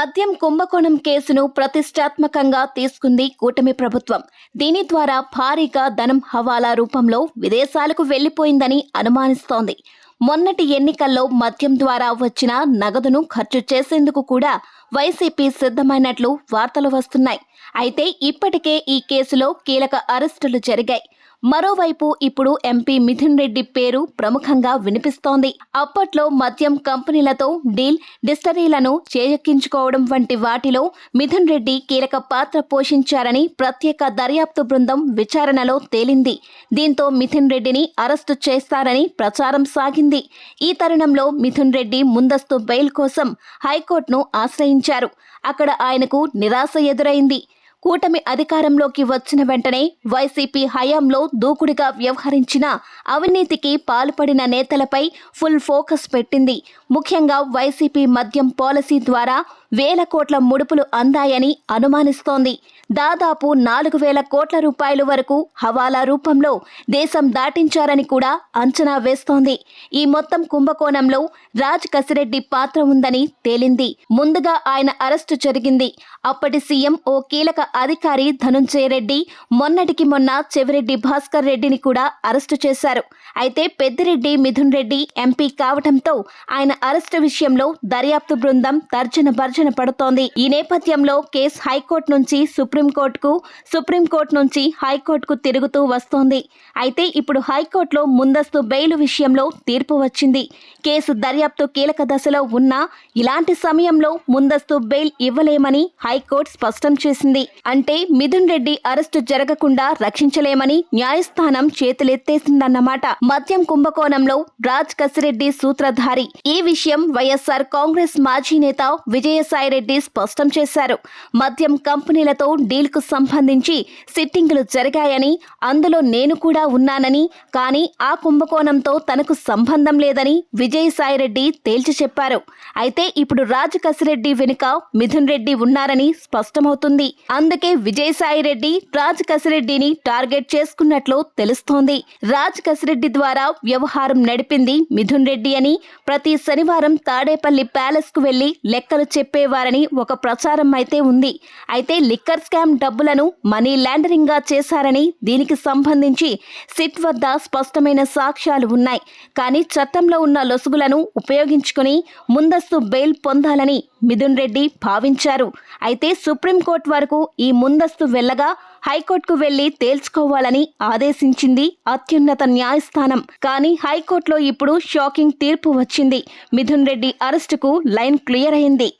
మద్యం కుంభకోణం కేసును ప్రతిష్టాత్మకంగా తీసుకుంది కూటమి ప్రభుత్వం. దీని ద్వారా భారీగా ధనం హవాలా రూపంలో విదేశాలకు వెళ్ళిపోయిందని అనుమానిస్తోంది. మొన్నటి ఎన్నికల్లో మద్యం ద్వారా వచ్చిన నగదును ఖర్చు చేసేందుకు కూడా వైసీపీ సిద్ధమైనట్లు వార్తలు వస్తున్నాయి. అయితే ఇప్పటికే ఈ కేసులో కీలక అరెస్టులు జరిగాయి. మరోవైపు ఇప్పుడు ఎంపీ మిథున్ రెడ్డి పేరు ప్రముఖంగా వినిపిస్తోంది. అప్పట్లో మద్యం కంపెనీలతో డీల్ డిస్టరీలను చేజెక్కించుకోవడం వంటి వాటిలో మిథున్ రెడ్డి కీలక పాత్ర పోషించారని ప్రత్యేక దర్యాప్తు బృందం విచారణలో తేలింది. దీంతో మిథున్ రెడ్డిని అరెస్టు చేస్తారని ప్రచారం సాగింది. ఈ తరుణంలో మిథున్ రెడ్డి ముందస్తు బెయిల్ కోసం హైకోర్టును ఆశ్రయించారు. అక్కడ ఆయనకు నిరాశ ఎదురైంది. కూటమి అధికారంలోకి వచ్చిన వెంటనే వైసీపీ హయాంలో దూకుడుగా వ్యవహరించిన అవినీతికి పాల్పడిన నేతలపై ఫుల్ ఫోకస్ పెట్టింది. ముఖ్యంగా వైసీపీ మద్యం పాలసీ ద్వారా వేల కోట్ల ముడుపులు అందాయని అనుమానిస్తోంది. దాదాపు నాలుగు వేల కోట్ల రూపాయల వరకు హవాలా రూపంలో దేశం దాటించారని కూడా అంచనా వేస్తోంది. ఈ మొత్తం కుంభకోణంలో రాజ్ కసిరెడ్డి పాత్ర ఉందని తేలింది. ముందుగా ఆయన అరెస్టు జరిగింది. అప్పటి సీఎం ఓ కీలక అధికారి ధనుంజయ రెడ్డి మొన్నటికి మొన్న చెవిరెడ్డి భాస్కర్ రెడ్డిని కూడా అరెస్టు చేశారు. అయితే పెద్దిరెడ్డి మిథున్ రెడ్డి ఎంపీ కావటంతో ఆయన అరెస్టు విషయంలో దర్యాప్తు బృందం తర్జన భర్జన పడుతోంది. ఈ నేపథ్యంలో కేసు హైకోర్టు నుంచి సుప్రీంకోర్టుకు సుప్రీంకోర్టు నుంచి హైకోర్టుకు తిరుగుతూ వస్తోంది. అయితే ఇప్పుడు హైకోర్టులో ముందస్తు బెయిల్ విషయంలో తీర్పు వచ్చింది. కేసు దర్యాప్తు కీలక దశలో ఉన్నా ఇలాంటి సమయంలో ముందస్తు బెయిల్ ఇవ్వలేమని హైకోర్టు స్పష్టం చేసింది. అంటే మిథున్ రెడ్డి అరెస్టు జరగకుండా రక్షించలేమని న్యాయస్థానం చేతులెత్తేసిందన్నమాట. మద్యం కుంభకోణంలో రాజ్ కసిరెడ్డి సూత్రధారి. ఈ విషయం వైఎస్ఆర్ కాంగ్రెస్ మాజీ నేత విజయసాయిరెడ్డి స్పష్టం చేశారు. మద్యం కంపెనీలతో డీల్కు సంబంధించి సిట్టింగులు జరిగాయని అందులో నేను కూడా ఉన్నానని కానీ ఆ కుంభకోణంతో తనకు సంబంధం లేదని విజయసాయిరెడ్డి తేల్చి చెప్పారు. అయితే ఇప్పుడు రాజు కసిరెడ్డి వెనుక మిథున్ రెడ్డి ఉన్నారని స్పష్టమవుతుంది. అందుకే విజయసాయిరెడ్డి రాజ్ కసిరెడ్డిని టార్గెట్ చేసుకున్నట్లు తెలుస్తోంది. రాజ్ కసిరెడ్డి ద్వారా వ్యవహారం నడిపింది మిథున్ రెడ్డి అని ప్రతి శనివారం తాడేపల్లి ప్యాలెస్కు వెళ్ళి లెక్కలు చెప్పేవారని ఒక ప్రచారం అయితే ఉంది. అయితే లిక్కర్ స్కామ్ డబ్బులను మనీ ల్యాండరింగ్గా చేశారని దీనికి సంబంధించి సిట్ వద్ద స్పష్టమైన సాక్ష్యాలు ఉన్నాయి. కానీ చట్టంలో ఉన్న లొసుగులను ఉపయోగించుకుని ముందస్తు బెయిల్ పొందాలని మిథున్ రెడ్డి భావించారు. అయితే సుప్రీంకోర్టు వరకు ఈ ముందస్తు వెళ్ళగా హైకోర్టుకు వెళ్ళి తేల్చుకోవాలని ఆదేశించింది అత్యున్నత న్యాయస్థానం. కానీ హైకోర్టులో ఇప్పుడు షాకింగ్ తీర్పు వచ్చింది. మిథున్ రెడ్డి అరెస్టుకు లైన్ క్లియర్ అయింది.